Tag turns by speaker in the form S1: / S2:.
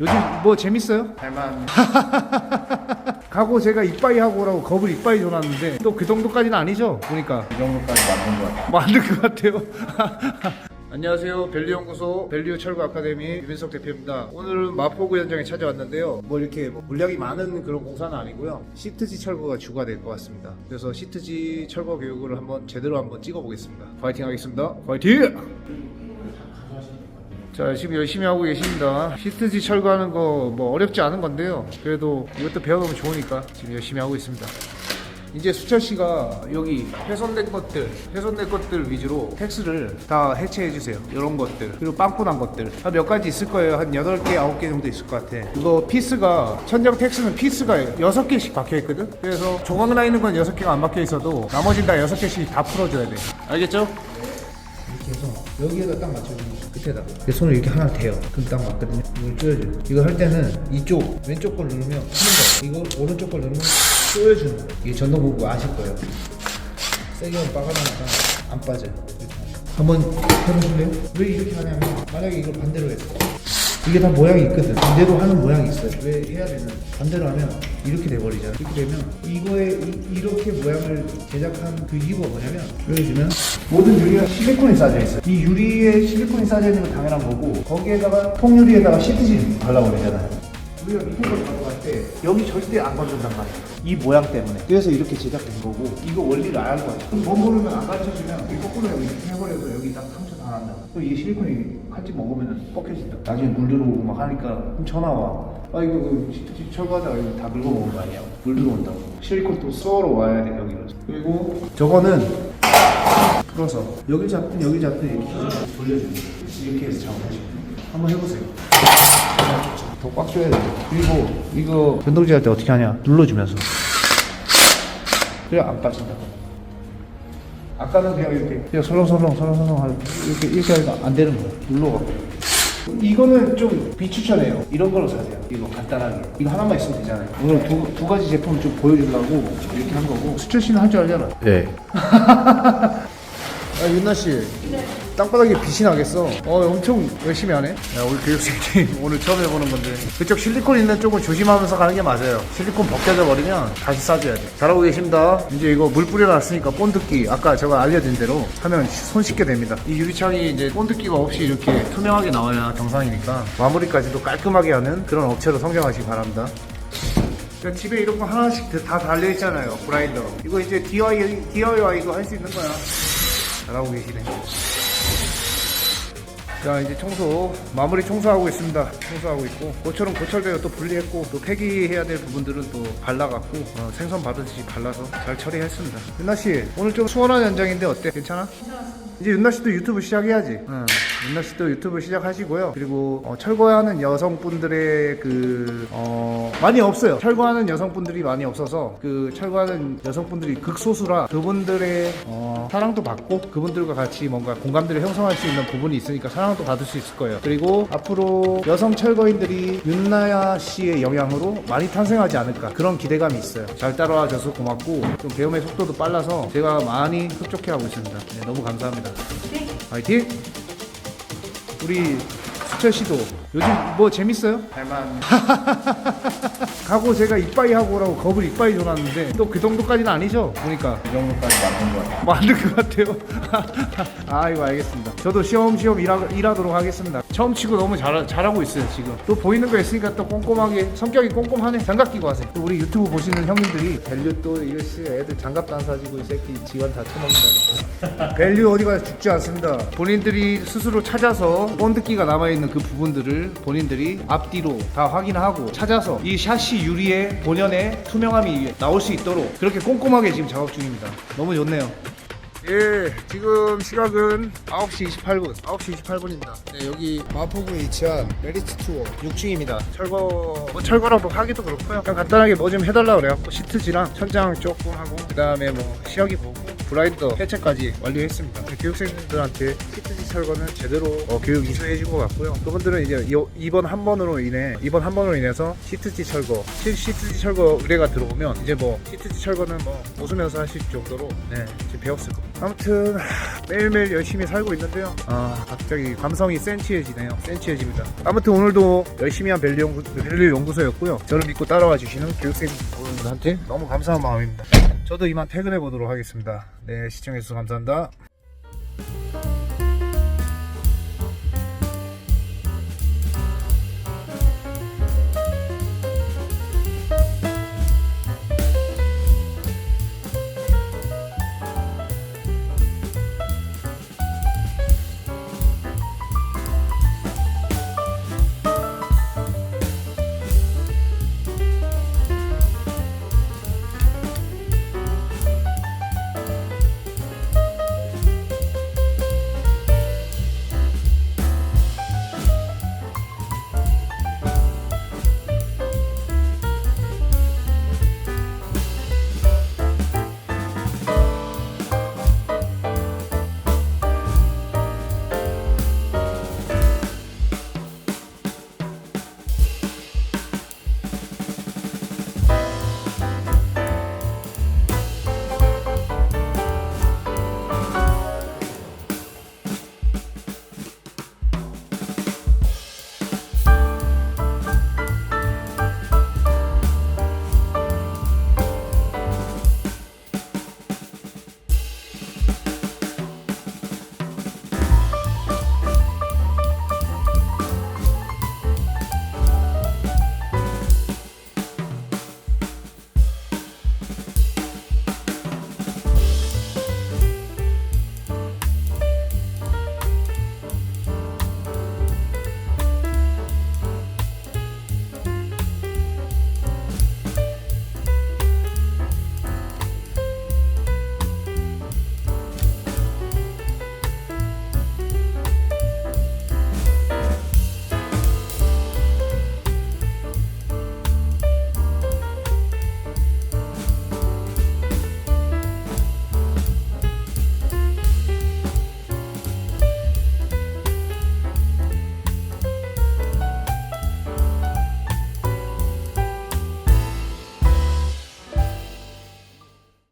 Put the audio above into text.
S1: 요즘 뭐 재밌어요?
S2: 할만
S1: 가고 제가 이빠이 하고 오라고 겁을 이빠이 줘놨는데 또 그 정도까지는 아니죠? 보니까
S2: 이 정도까지 만든 것 같아요.
S1: 만든 것 같아요. 안녕하세요. 밸류 연구소 밸류 철거 아카데미 유민석 대표입니다. 오늘은 마포구 현장에 찾아왔는데요. 뭐 이렇게 뭐 물량이 많은 그런 공사는 아니고요. 시트지 철거가 주가 될 것 같습니다. 그래서 시트지 철거 교육을 한번 제대로 한번 찍어보겠습니다. 파이팅 하겠습니다. 파이팅! 자, 열심히 열심히 하고 계십니다. 시트지 철거하는 거 뭐 어렵지 않은 건데요. 그래도 이것도 배워보면 좋으니까 지금 열심히 하고 있습니다. 이제 수철 씨가 여기 훼손된 것들, 훼손된 것들 위주로 텍스를 다 해체해 주세요. 이런 것들 그리고 빵꾸난 것들 한 몇 가지 있을 거예요. 한 8개, 9개 정도 있을 것 같아. 이거 피스가 천장 텍스는 피스가 6개씩 박혀 있거든. 그래서 조각 나 있는 건 6개가 안 박혀 있어도 나머지는 다 6개씩 다 풀어줘야 돼. 알겠죠? 해서 여기에다 딱 맞춰주는 거죠 끝에다. 내 손을 이렇게 하나 대요. 그럼 딱 맞거든요. 이걸 조여줘요. 이거 할 때는 이쪽 왼쪽 걸 누르면 푸는 거예요. 이거 오른쪽 걸 누르면 조여주는 거예요. 이게 전동 보고 아실 거예요. 세게 하면 빠가나니까 안 빠져요. 한번 해보실래요? 왜 이렇게 하냐면 만약에 이걸 반대로 했어 이게 다 모양이 있거든. 반대로 하는 모양이 있어요. 왜 해야 되는 반대로 하면 이렇게 돼버리잖아. 이렇게 되면 이거에 이, 렇게 모양을 제작한 그 이유가 뭐냐면 보여주면 모든 유리가 실리콘이 싸져 있어요. 이 유리에 실리콘이 싸져 있는 건 당연한 거고 거기에다가 통유리에다가 시트지 발라버리잖아요. 우리가 밑에 걸 가져갈 때 여기 절대 안 건든단 말이야. 이 모양 때문에. 그래서 이렇게 제작된 거고 이거 원리를 알고 거야 그럼 뭐 모르면 안 가르쳐주면 이 거꾸로 여기 해버려서 여기 딱 상처 다 난다 그럼 이게 실리콘이 칼집 먹으면 뻑해진다 나중에 물 들어오고 막 하니까 그럼 전화 와아 이거 그 시트집 철거하다가 이거 다 긁어먹은 거 아니야 물 들어온다고 실리콘 또 썰어 와야 돼 여기로 그리고 저거는 풀어서 여기 잡든 여기 잡든 이렇게 돌려주는 거야 이렇게 해서 작업하시고 한번 해보세요 더꽉 줘야 돼. 그리고 이거 변동지 할 때 어떻게 하냐? 눌러주면서. 그래 안 빠진다. 아까는 그냥 이렇게 그냥 설렁설렁 설렁설렁 하고 이렇게 이렇게 하니까 안 되는 거야. 눌러갖고. 이거는 좀 비추천해요. 이런 걸로 사세요. 이거 간단하게. 이거 하나만 있으면 되잖아요. 오늘 두, 두 가지 제품을 좀 보여주려고 이렇게 한 거고. 수철 씨는 할 줄 알잖아.
S2: 네.
S1: 아 윤나 씨. 땅바닥에 빛이 나겠어. 어, 엄청 열심히 하네. 야, 우리 교육생님 오늘 처음 해보는 건데. 그쪽 실리콘 있는 쪽은 조심하면서 가는 게 맞아요. 실리콘 벗겨져 버리면 다시 싸줘야 돼. 잘하고 계십니다. 이제 이거 물 뿌려놨으니까 본드기 아까 제가 알려드린 대로 하면 손 씻게 됩니다. 이 유리창이 이제 본드기가 없이 이렇게 투명하게 나와야 정상이니까 마무리까지도 깔끔하게 하는 그런 업체로 성장하시기 바랍니다. 그러니까 집에 이런 거 하나씩 다 달려 있잖아요. 브라인더. 이거 이제 DIY, DIY도 할 수 있는 거야. 잘하고 계시네. 자 이제 청소 마무리 청소하고 있습니다 청소하고 있고 고철은 고철대로 또 분리했고 또 폐기해야 될 부분들은 또 발라갖고 어, 생선 바르듯이 발라서 잘 처리했습니다 윤나씨 오늘 좀 수월한 현장인데 어때 괜찮아? 이제 윤나 씨도 유튜브 시작해야지 응. 윤나 씨도 유튜브 시작하시고요 그리고 어, 철거하는 여성분들의 그 어, 많이 없어요 철거하는 여성분들이 많이 없어서 그 철거하는 여성분들이 극소수라 그분들의 어, 사랑도 받고 그분들과 같이 뭔가 공감대를 형성할 수 있는 부분이 있으니까 사랑도 받을 수 있을 거예요. 그리고 앞으로 여성 철거인들이 윤나야 씨의 영향으로 많이 탄생하지 않을까 그런 기대감이 있어요. 잘 따라와 줘서 고맙고 좀 배움의 속도도 빨라서 제가 많이 흡족해하고 있습니다. 네, 너무 감사합니다. 화이팅! 우리 수철 씨도 요즘 뭐 재밌어요?
S2: 할만
S1: 가고 제가 이빠이 하고 오라고 겁을 이빠이 줘놨는데 또 그 정도까지는 아니죠? 보니까
S2: 이 정도까지 만든 것 같아요.
S1: 만든 것 같아요. 아이고 알겠습니다. 저도 시험시험 일하, 일하도록 하겠습니다. 처음 치고 너무 잘, 잘하고 있어요 지금. 또 보이는 거 있으니까 또 꼼꼼하게 성격이 꼼꼼하네. 장갑 끼고 하세요. 또 우리 유튜브 보시는 형님들이 밸류 또 이것이 애들 장갑도 안 사지고 이 새끼 지원 다 처먹는다. 밸류 어디 가서 죽지 않습니다. 본인들이 스스로 찾아서 본드기가 남아있는 그 부분들을 본인들이 앞뒤로 다 확인하고 찾아서 이샤 시 유리의 본연의 투명함이 나올 수 있도록 그렇게 꼼꼼하게 지금 작업 중입니다. 너무 좋네요. 예, 지금 시각은 9시 28분. 9시 28분입니다. 네, 여기 마포구에 위치한 메리츠 투어 6층입니다. 철거, 뭐 철거라고 하기도 그렇고요. 간단하게 뭐 좀 해달라 그래갖고 시트지랑 천장 조금 하고, 그 다음에 뭐 시야기 보고, 브라인더 해체까지 완료했습니다. 교육생들한테 시트지 철거는 제대로 어, 교육 이수해준 것 같고요. 그분들은 이제 이- 이번 한 번으로 인해 이번 한 번으로 인해서 시트지 철거, 시, 시트지 철거 의뢰가 들어오면 이제 뭐 시트지 철거는 뭐 웃으면서 하실 정도로 네, 지금 배웠을 겁니다. 아무튼 하, 매일매일 열심히 살고 있는데요. 아 갑자기 감성이 센치해지네요. 센치해집니다. 아무튼 오늘도 열심히 한 밸류 연구소였고요. 저를 믿고 따라와 주시는 교육생분들한테 너무 감사한 마음입니다. 저도 이만 퇴근해 보도록 하겠습니다. 네, 시청해주셔서 감사합니다.